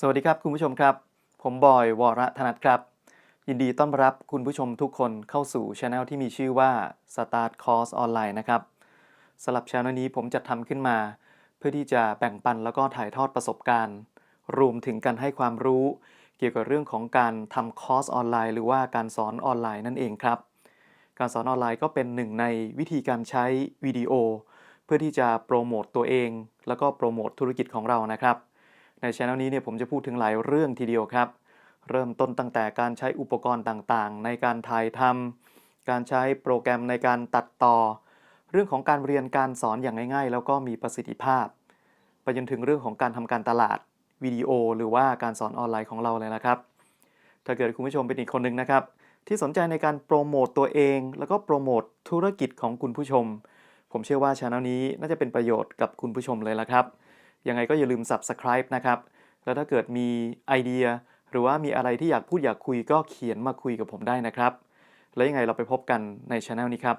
สวัสดีครับคุณผู้ชมครับ ผมบอยวรธนัทครับ ยินดีต้อนรับคุณผู้ชมทุกคนเข้าสู่ช anel ที่มีชื่อว่า Start Course Online นะครับสำหรับช anel นี้ผมจัดทำขึ้นมา เพื่อที่จะแบ่งปันแล้วก็ถ่ายทอดประสบการณ์ รวมถึงการให้ความรู้ เกี่ยวกับเรื่องของการทำคอร์สออนไลน์ หรือว่าการสอนออนไลน์นั่นเองครับ การสอนออนไลน์ก็เป็นหนึ่งในวิธีการใช้วิดีโอ เพื่อที่จะโปรโมตตัวเอง แล้วก็โปรโมตธุรกิจของเรานะครับ ในช anel นี้เนี่ยผมจะพูดถึงหลายเรื่องทีเดียวครับ เริ่มต้นตั้งแต่การใช้อุปกรณ์ต่างๆ ในการถ่ายทำการใช้โปรแกรมในการตัดต่อ เรื่องของการเรียนการสอนอย่างง่าย ๆ แล้วก็มีประสิทธิภาพ ไปจนถึงเรื่องของการทำการตลาดวิดีโอ หรือว่าการสอนออนไลน์ของเราเลยนะครับ ถ้าเกิดคุณผู้ชมเป็นอีกคนหนึ่งนะครับ ที่สนใจในการโปรโมตตัวเอง แล้วก็โปรโมตธุรกิจของคุณผู้ชม ผมเชื่อว่าช anel นี้น่าจะเป็นประโยชน์กับคุณผู้ชมเลยละครับ ยังไงก็อย่าลืม subscribe นะครับ แล้วถ้าเกิดมีไอเดีย หรือว่ามีอะไรที่อยากพูดอยากคุยก็เขียนมาคุยกับผมได้นะครับ แล้วยังไงเราไปพบกันในช anel นี้ครับ